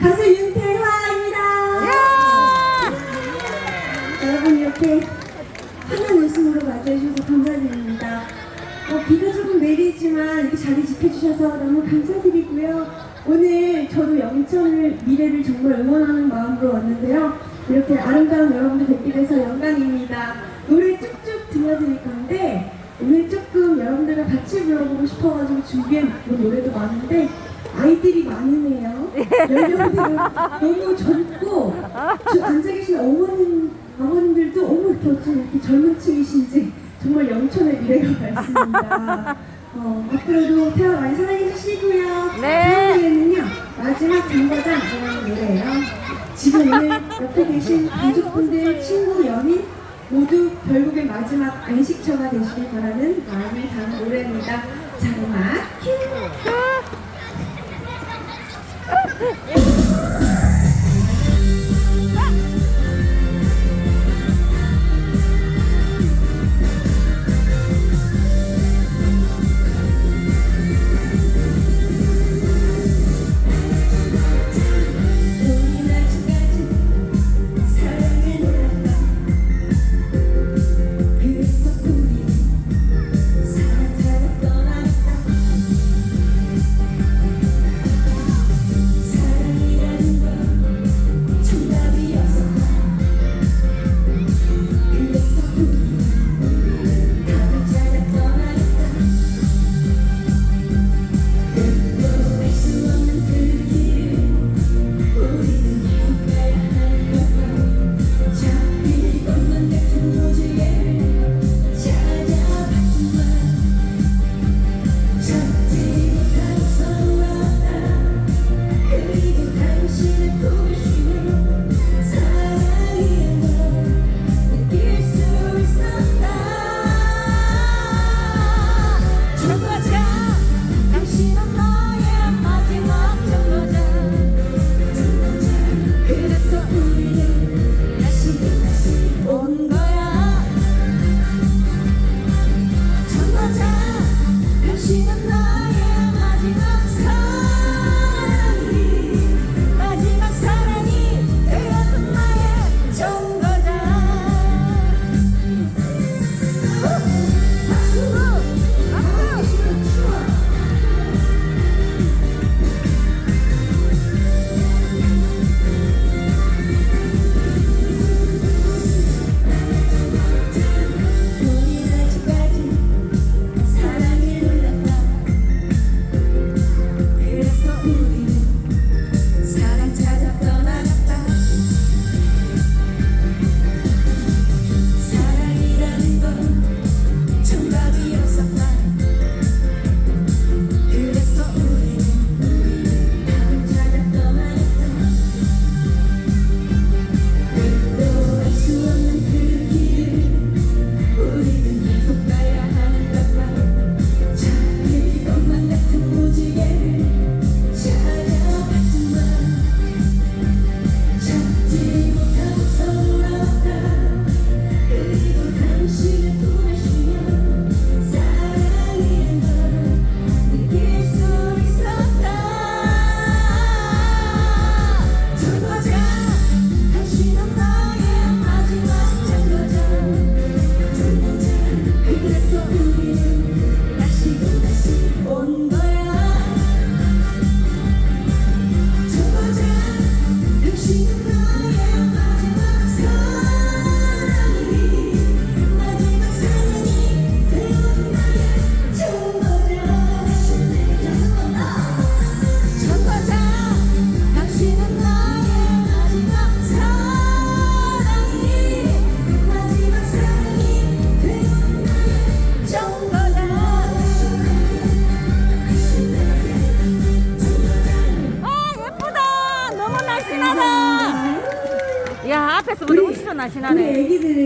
가수 윤태화입니다. 여러분 이렇게 환한 웃음으로 맞이해주셔서 감사드립니다. 어, 비가 조금 내리지만 이렇게 자리 지켜주셔서 너무 감사드리고요. 오늘 저도 영천을 미래를 정말 응원하는 마음으로 왔는데요. 이렇게 아름다운 여러분들 뵙게 돼서 영광입니다. 노래 쭉쭉 들려드릴 건데 오늘 조금 여러분들과 같이 불러보고 싶어가지고 준비한 노래도 많은데 아이들이 많으네요. 연령대가 너무 젊고 저 앉아 계신 어머님, 아버님들도 어머 이렇게 어쩜 이렇게 젊은 층이신지 정말 영천의 미래가 밝습니다. 어, 앞으로도 태화 많이 사랑해 주시고요. 네. 다음 노래는요 마지막 정거장이라는 노래예요. 지금 오늘 옆에 계신 가족분들, 친구, 연인 모두 결국에 마지막 안식처가 되시길 바라는 마음이 담은 노래입니다. 자, 음악 큐! 우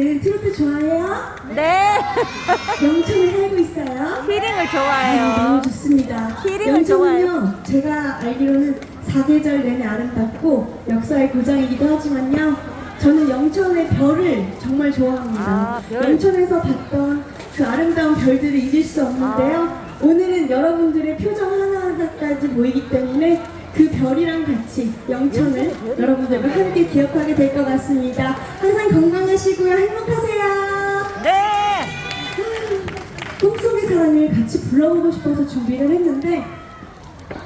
애기들은 트로트 좋아해요? 네 영천에 살고 있어요? 히링을 아, 좋아해요 너무 좋습니다. 히링을 영천은요, 제가 알기로는 사계절 내내 아름답고 역사의 고장이기도 하지만요. 저는 영천의 별을 정말 좋아합니다. 아, 별. 영천에서 봤던 그 아름다운 별들을 잊을 수 없는데요. 오늘은 여러분들의 표정 하나하나까지 보이기 때문에 그 별이랑 같이 영천을 여러분들과 함께 기억하게 될 것 같습니다. 항상 건강하시고요. 행복하세요. 네. 꿈속의 사랑을 같이 불러보고 싶어서 준비를 했는데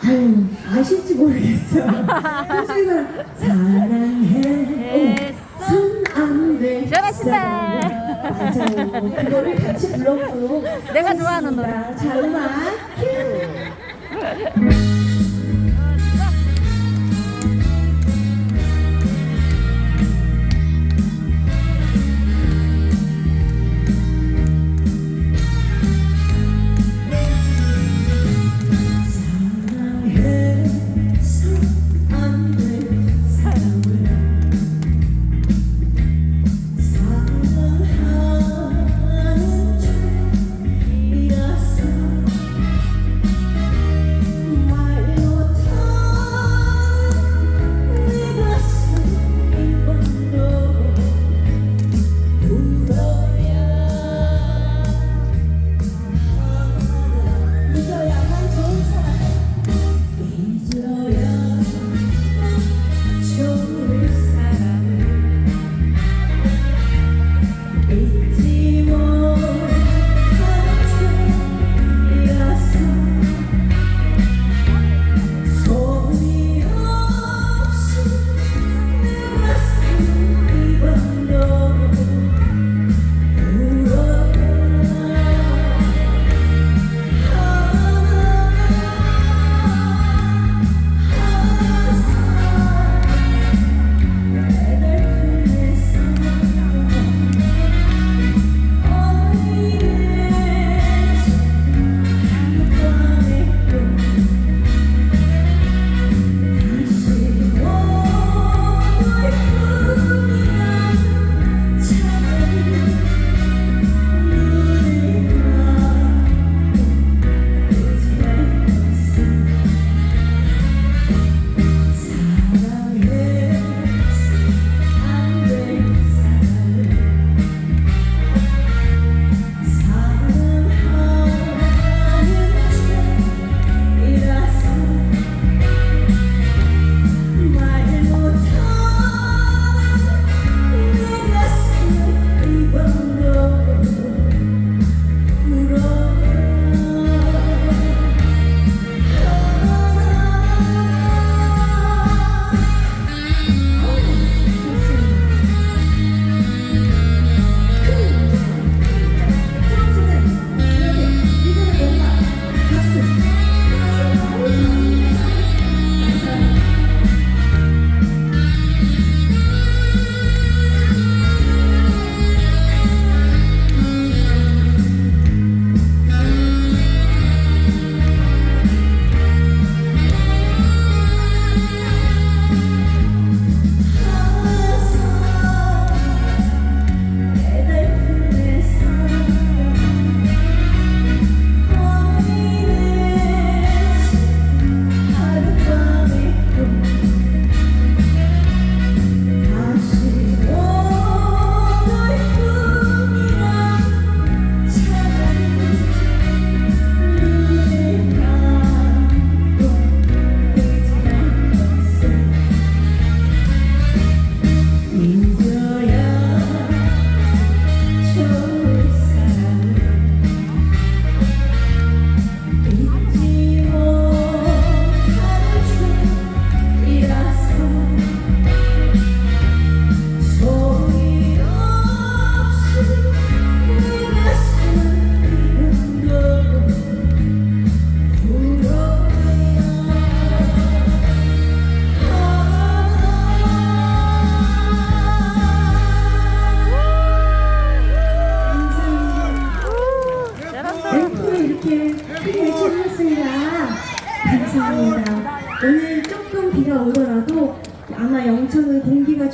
아유 아실지 모르겠어요. 꿈속의 사랑 사랑해 손안돼 잘하신다. 맞아요. 그거를 같이 불러보도록 내가 좋아하는 하겠습니다. 자 음악 큐.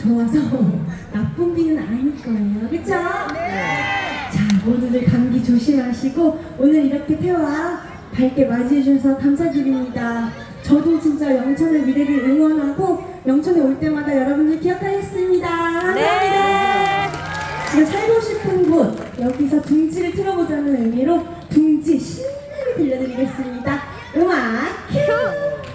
좋아서 나쁜 비는 아닐 거예요. 그쵸? 자, 모두들 감기 조심하시고 오늘 이렇게 태화 밝게 맞이해주셔서 감사드립니다. 저도 진짜 영천의 미래를 응원하고 영천에 올 때마다 여러분들 기억하겠습니다. 감사합니다. 네. 제가 살고 싶은 곳 여기서 둥지를 틀어보자는 의미로 둥지 신나게 들려드리겠습니다. 음악 큐!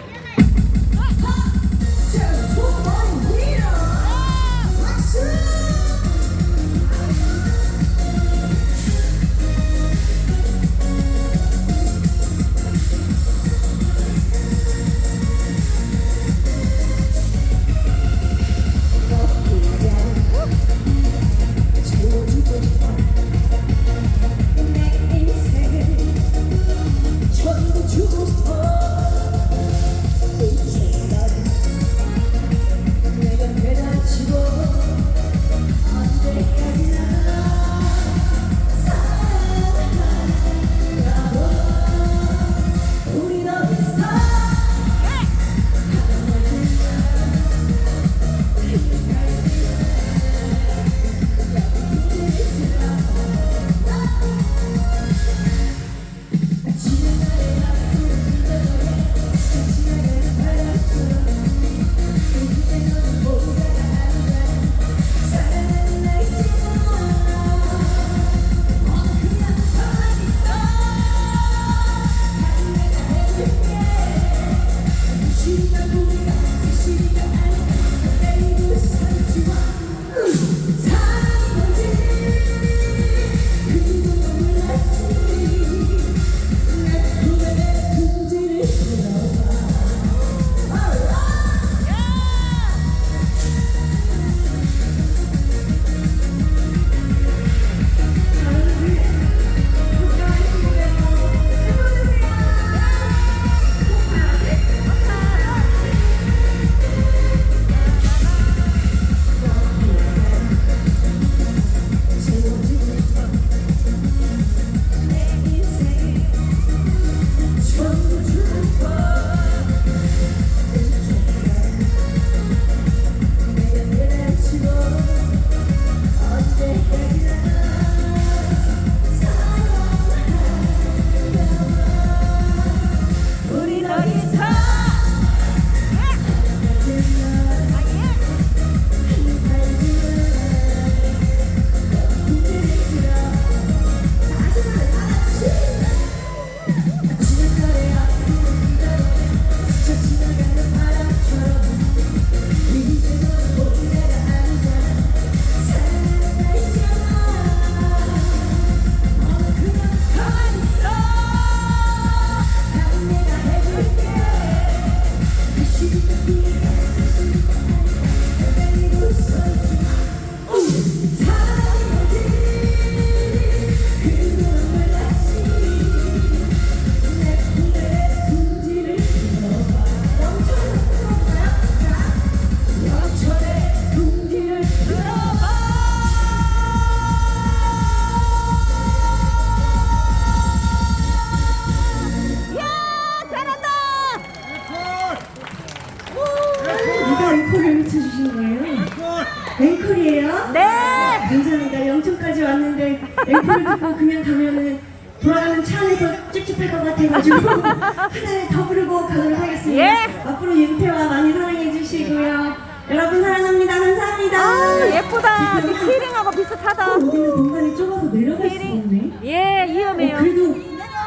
영천까지 왔는데 앵콜을 듣고 그냥 가면은 돌아가는 차 안에서 찝찝할 것 같아가지고 하나를 더 부르고 가도록 하겠습니다. 예. 앞으로 윤태와 많이 사랑해 주시고요. 여러분 사랑합니다. 감사합니다. 아, 예쁘다. 네 키링하고 비슷하다. 어, 여기는 공간이 좁아서 내려갈 수가 없네. 예, 어, 위험해요. 그래도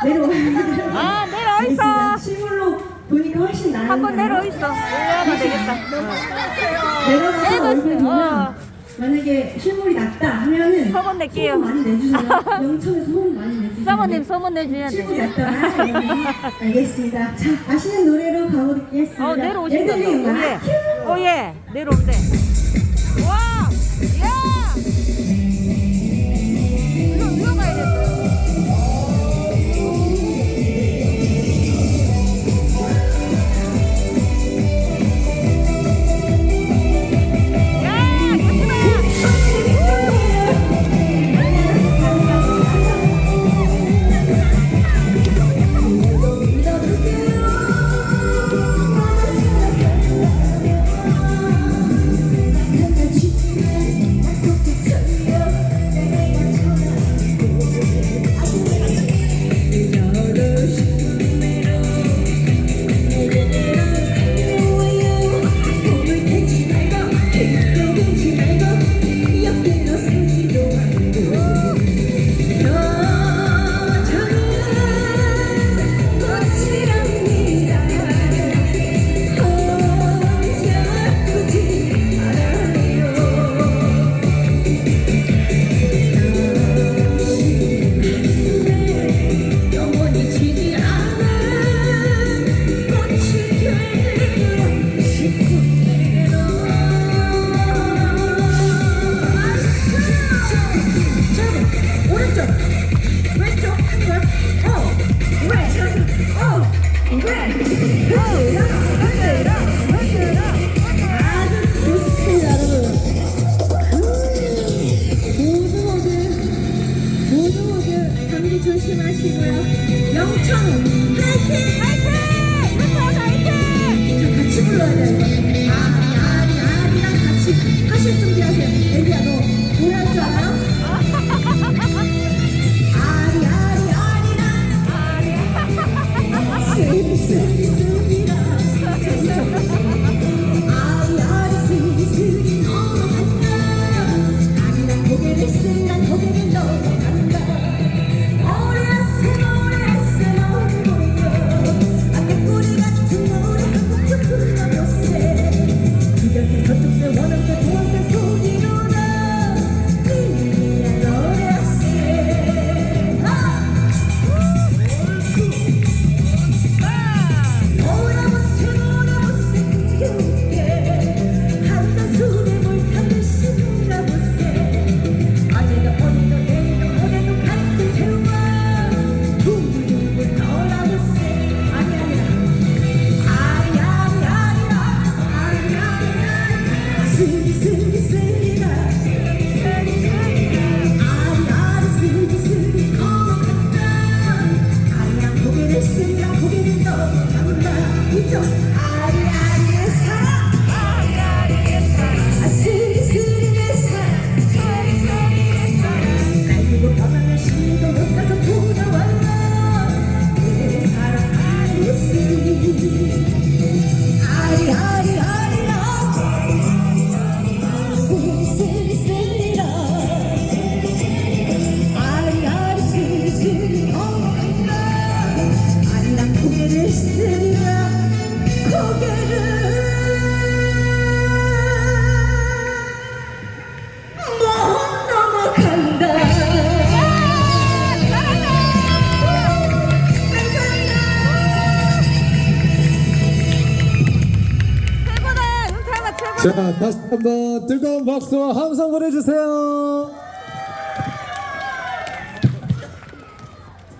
내려와요. 아, 내려와. 있어. 실물로 보니까 훨씬 나아요. 한번 내려와 있어. 올라가면 되겠다. 내려가서 내려가 얼굴. 보면 어. 만약에 실물이 낮다 하면은 소문 낼게요. 소문 많이 내주세요. 영천에서 소문 많이 내주세요. 사모님 소문 내줘야 실물이 돼. 낮다. 네. 알겠습니다. 자, 아시는 노래로 가보겠습니다. 어, 내려오신다. 애들이 예. 큐! 오, 예. 내려온대. 와! 야! 오른쪽 다시 한번 뜨거운 박수와 함성 보내주세요.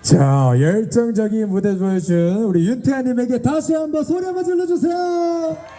자, 열정적인 무대 보여준 우리 윤태아님에게 다시 한번 소리 한번 질러주세요.